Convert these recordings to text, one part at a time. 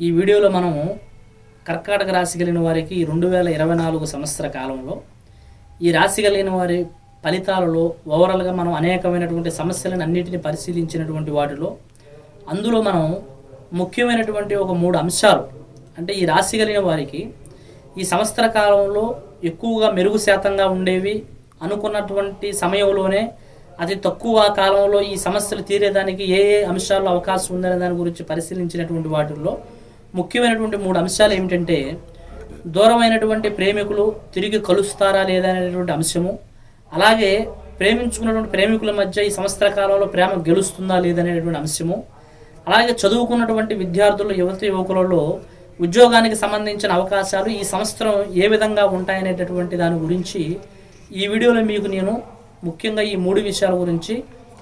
ఈ వీడియోలో మనము కర్కాటక రాశి కలిగిన వారికి రెండు వేల ఇరవై నాలుగు సంవత్సర కాలంలో ఈ రాశి కలిగిన వారి ఫలితాలలో ఓవరాల్గా మనం అనేకమైనటువంటి సమస్యలను అన్నిటిని పరిశీలించినటువంటి వాటిలో అందులో మనం ముఖ్యమైనటువంటి ఒక మూడు అంశాలు అంటే ఈ రాశి కలిగిన వారికి ఈ సంవత్సర కాలంలో ఎక్కువగా మెరుగు శాతంగా ఉండేవి అనుకున్నటువంటి సమయంలోనే అతి తక్కువ కాలంలో ఈ సమస్యలు తీరేదానికి ఏ ఏ అంశాల్లో అవకాశం ఉందనే దాని గురించి పరిశీలించినటువంటి వాటిల్లో ముఖ్యమైనటువంటి మూడు అంశాలు ఏమిటంటే దూరమైనటువంటి ప్రేమికులు తిరిగి కలుస్తారా లేదా అనేటువంటి అంశము అలాగే ప్రేమించుకున్నటువంటి ప్రేమికుల మధ్య ఈ సంవత్సర కాలంలో ప్రేమ గెలుస్తుందా లేదనేటువంటి అంశము అలాగే చదువుకున్నటువంటి విద్యార్థులు యువత యువకులలో ఉద్యోగానికి సంబంధించిన అవకాశాలు ఈ సంవత్సరం ఏ విధంగా ఉంటాయనేటటువంటి దాని గురించి ఈ వీడియోలో మీకు నేను ముఖ్యంగా ఈ మూడు విషయాల గురించి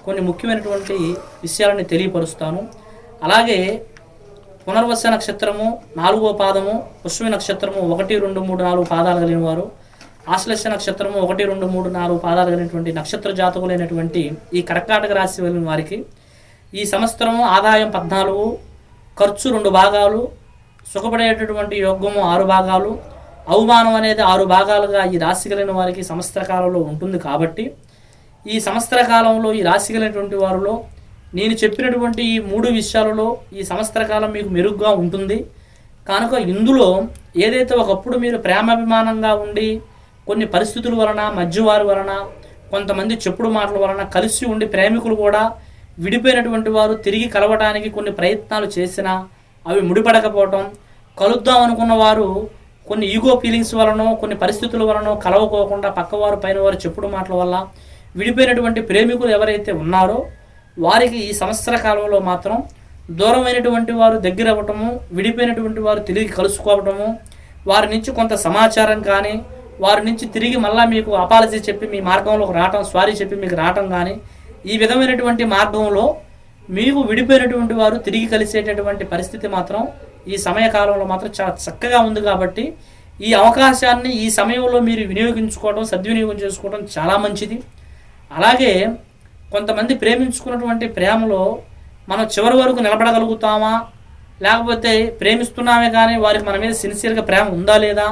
కొన్ని ముఖ్యమైనటువంటి విషయాలని తెలియపరుస్తాను. అలాగే పునర్వస నక్షత్రము నాలుగో పాదము పుష్మి నక్షత్రము ఒకటి రెండు మూడు నాలుగు పాదాలు కలిగిన వారు ఆశ్లేష నక్షత్రము ఒకటి రెండు మూడు నాలుగు పాదాలు కలిగినటువంటి నక్షత్ర జాతకులైనటువంటి ఈ కర్కాటక రాశి వెళ్ళిన వారికి ఈ సంవత్సరము ఆదాయం పద్నాలుగు ఖర్చు రెండు భాగాలు సుఖపడేటటువంటి యోగము ఆరు భాగాలు అవమానం అనేది ఆరు భాగాలుగా ఈ రాశి కలిగిన వారికి సంవత్సర కాలంలో ఉంటుంది కాబట్టి ఈ సంవత్సర కాలంలో ఈ రాశి కలిగినటువంటి వారిలో నేను చెప్పినటువంటి ఈ మూడు విషయాలలో ఈ సంవత్సర కాలం మీకు మెరుగ్గా ఉంటుంది. కనుక ఇందులో ఏదైతే ఒకప్పుడు మీరు ప్రేమాభిమానంగా ఉండి కొన్ని పరిస్థితుల వలన మధ్యవారి వలన కొంతమంది చెప్పుడు మాటల వలన కలిసి ఉండి ప్రేమికులు కూడా విడిపోయినటువంటి వారు తిరిగి కలవడానికి కొన్ని ప్రయత్నాలు చేసినా అవి ముడిపడకపోవటం కలుద్దాం అనుకున్న వారు కొన్ని ఈగో ఫీలింగ్స్ వలనో కొన్ని పరిస్థితుల వలనో కలవకోకుండా పక్కవారు పైన వారు చెప్పుడు మాటల వల్ల విడిపోయినటువంటి ప్రేమికులు ఎవరైతే ఉన్నారో వారికి ఈ సంవత్సర కాలంలో మాత్రం దూరమైనటువంటి వారు దగ్గర అవ్వటము విడిపోయినటువంటి వారు తిరిగి కలుసుకోవటము వారి నుంచి కొంత సమాచారం కానీ వారి నుంచి తిరిగి మళ్ళీ మీకు అపాలజీ చెప్పి మీ మార్గంలోకి రావటం సారీ చెప్పి మీకు రావటం కానీ ఈ విధమైనటువంటి మార్గంలో మీకు విడిపోయినటువంటి వారు తిరిగి కలిసేటటువంటి పరిస్థితి మాత్రం ఈ సమయకాలంలో మాత్రం చాలా చక్కగా ఉంది కాబట్టి ఈ అవకాశాన్ని ఈ సమయంలో మీరు వినియోగించుకోవడం సద్వినియోగం చేసుకోవడం చాలా మంచిది. అలాగే కొంతమంది ప్రేమించుకున్నటువంటి ప్రేమలో మనం చివరి వరకు నిలబడగలుగుతామా? లేకపోతే ప్రేమిస్తున్నామే కానీ వారికి మన మీద సిన్సియర్గా ప్రేమ ఉందా లేదా?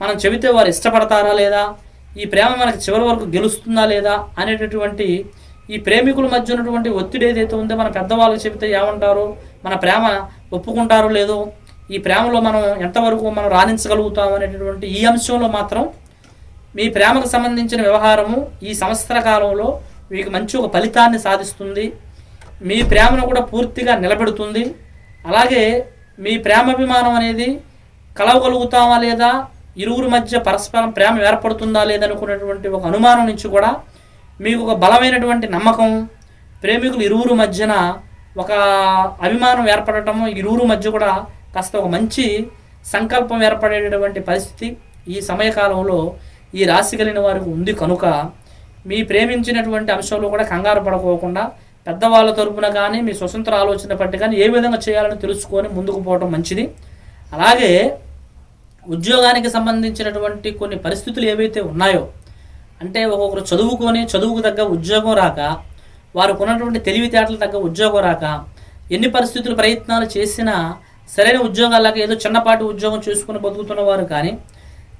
మనం చెబితే వారు ఇష్టపడతారా లేదా? ఈ ప్రేమ మనకి చివరి వరకు గెలుస్తుందా లేదా? అనేటటువంటి ఈ ప్రేమికుల మధ్య ఉన్నటువంటి ఒత్తిడి ఏదైతే ఉందో మన పెద్దవాళ్ళు చెబితే ఏమంటారు? మన ప్రేమ ఒప్పుకుంటారో లేదో? ఈ ప్రేమలో మనం ఎంతవరకు మనం రాణించగలుగుతాం అనేటటువంటి ఈ అంశంలో మాత్రం మీ ప్రేమకు సంబంధించిన వ్యవహారము ఈ సంవత్సర కాలంలో మీకు మంచి ఒక ఫలితాన్ని సాధిస్తుంది. మీ ప్రేమను కూడా పూర్తిగా నిలబెడుతుంది. అలాగే మీ ప్రేమాభిమానం అనేది కలవగలుగుతామా లేదా ఇరువురి మధ్య పరస్పరం ప్రేమ ఏర్పడుతుందా లేదనుకున్నటువంటి ఒక అనుమానం నుంచి కూడా మీకు ఒక బలమైనటువంటి నమ్మకం ప్రేమికులు ఇరువురు మధ్యన ఒక అభిమానం ఏర్పడటము ఇరువురు మధ్య కూడా కాస్త ఒక మంచి సంకల్పం ఏర్పడేటటువంటి పరిస్థితి ఈ సమయకాలంలో ఈ రాశి కలిగిన వారికి ఉంది కనుక మీ ప్రేమించినటువంటి అంశంలో కూడా కంగారు పడుకోకుండా పెద్దవాళ్ళ తరపున కానీ మీ స్వతంత్ర ఆలోచన పట్టి కానీ ఏ విధంగా చేయాలని తెలుసుకొని ముందుకు పోవడం మంచిది. అలాగే ఉద్యోగానికి సంబంధించినటువంటి కొన్ని పరిస్థితులు ఏవైతే ఉన్నాయో అంటే ఒక్కొక్కరు చదువుకొని చదువుకు తగ్గ ఉద్యోగం రాక వారికి ఉన్నటువంటి తెలివితేటలు తగ్గ ఉద్యోగం రాక ఎన్ని పరిస్థితులు ప్రయత్నాలు చేసినా సరైన ఉద్యోగాలకు ఏదో చిన్నపాటి ఉద్యోగం చేసుకుని బతుకుతున్న వారు కానీ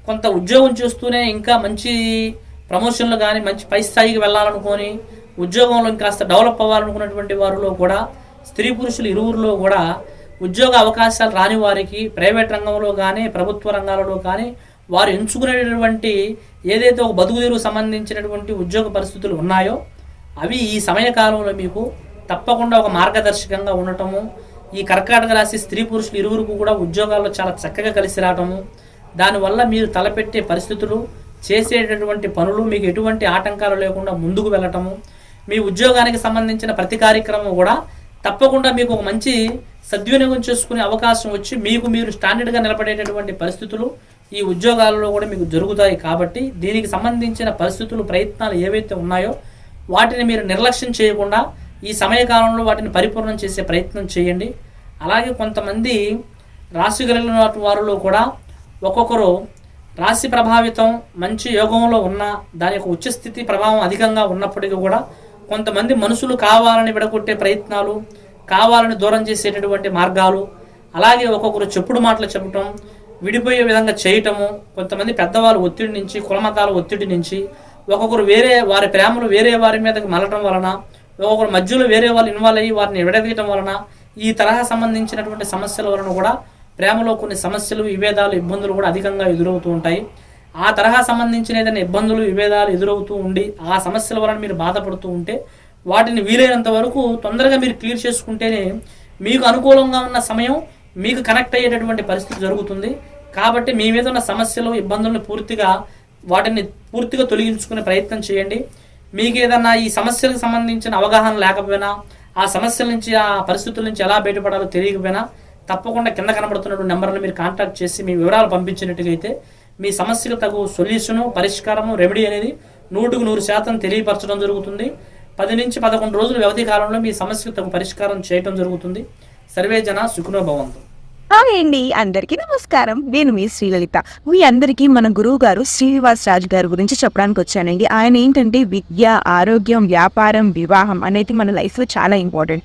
కొంత ఉద్యోగం చేస్తూనే ఇంకా మంచి ప్రమోషన్లు కానీ మంచి పై స్థాయికి వెళ్ళాలనుకొని ఉద్యోగంలో ఇంకాస్త డెవలప్ అవ్వాలనుకున్నటువంటి వారిలో కూడా స్త్రీ పురుషులు ఇరువురిలో కూడా ఉద్యోగ అవకాశాలు రాని వారికి ప్రైవేట్ రంగంలో కానీ ప్రభుత్వ రంగాలలో కానీ వారు ఎంచుకునేటటువంటి ఏదైతే ఒక బతుకుదీరుకు సంబంధించినటువంటి ఉద్యోగ పరిస్థితులు ఉన్నాయో అవి ఈ సమయకాలంలో మీకు తప్పకుండా ఒక మార్గదర్శకంగా ఉండటము ఈ కర్కాటక రాశి స్త్రీ పురుషులు ఇరువురికి కూడా ఉద్యోగాల్లో చాలా చక్కగా కలిసి రావటము దానివల్ల మీరు తలపెట్టే పరిస్థితులు చేసేటటువంటి పనులు మీకు ఎటువంటి ఆటంకాలు లేకుండా ముందుకు వెళ్ళటము మీ ఉద్యోగానికి సంబంధించిన ప్రతి కార్యక్రమం కూడా తప్పకుండా మీకు ఒక మంచి సద్వినియోగం చేసుకునే అవకాశం వచ్చి మీకు మీరు స్టాండర్డ్గా నిలబడేటటువంటి పరిస్థితులు ఈ ఉద్యోగాలలో కూడా మీకు జరుగుతాయి కాబట్టి దీనికి సంబంధించిన పరిస్థితులు ప్రయత్నాలు ఏవైతే ఉన్నాయో వాటిని మీరు నిర్లక్ష్యం చేయకుండా ఈ సమయకాలంలో వాటిని పరిపూర్ణం చేసే ప్రయత్నం చేయండి. అలాగే కొంతమంది రాశి కలిగిన వారిలో కూడా ఒక్కొక్కరు రాశి ప్రభావితం మంచి యోగంలో ఉన్న దాని యొక్క ఉచ్చస్థితి ప్రభావం అధికంగా ఉన్నప్పటికీ కూడా కొంతమంది మనుషులు కావాలని విడగొట్టే ప్రయత్నాలు కావాలని దూరం చేసేటటువంటి మార్గాలు అలాగే ఒక్కొక్కరు చెప్పుడు మాటలు చెప్పటం విడిపోయే విధంగా చేయటము కొంతమంది పెద్దవాళ్ళు ఒత్తిడి నుంచి కులమతాల ఒత్తిడి నుంచి ఒక్కొక్కరు వేరే వారి ప్రేమలు వేరే వారి మీదకి మలటం వలన ఒక్కొక్కరు మధ్యలో వేరే వాళ్ళు ఇన్వాల్వ్ అయ్యి వారిని విడదీయటం వలన ఈ తరహా సంబంధించినటువంటి సమస్యల వలన కూడా ప్రేమలో కొన్ని సమస్యలు విభేదాలు ఇబ్బందులు కూడా అధికంగా ఎదురవుతూ ఉంటాయి. ఆ తరహా సంబంధించిన ఏదైనా ఇబ్బందులు విభేదాలు ఎదురవుతూ ఉండి ఆ సమస్యల వలన మీరు బాధపడుతూ ఉంటే వాటిని వీలైనంత వరకు తొందరగా మీరు క్లియర్ చేసుకుంటేనే మీకు అనుకూలంగా ఉన్న సమయం మీకు కనెక్ట్ అయ్యేటటువంటి పరిస్థితి జరుగుతుంది. కాబట్టి మీ మీద ఉన్న సమస్యలు ఇబ్బందులను పూర్తిగా వాటిని పూర్తిగా తొలగించుకునే ప్రయత్నం చేయండి. మీకు ఏదన్నా ఈ సమస్యలకు సంబంధించిన అవగాహన లేకపోయినా ఆ సమస్యల నుంచి ఆ పరిస్థితుల నుంచి ఎలా బయటపడాలో తెలియకపోయినా తప్పకుండా కింద కనబడుతున్నటువంటి నెంబర్ని మీరు కాంటాక్ట్ చేసి మీ వివరాలు పంపించినట్టుగైతే మీ సమస్యకు తగు సొల్యూషను పరిష్కారము రెమెడీ అనేది నూటుకు నూరు శాతం తెలియపరచడం జరుగుతుంది. పది నుంచి పదకొండు రోజుల వ్యవధి కాలంలో మీ సమస్యకు తగు పరిష్కారం చేయటం జరుగుతుంది. సర్వే జన సుఖనో భవంతు. హాయ్ అండి అందరికీ నమస్కారం. నేను మీ శ్రీలలిత. మీ అందరికీ మన గురువు గారు శ్రీనివాస్ రాజు గారి గురించి చెప్పడానికి వచ్చానండి. ఆయన ఏంటంటే విద్య ఆరోగ్యం వ్యాపారం వివాహం అనేది మన లైఫ్లో చాలా ఇంపార్టెంట్.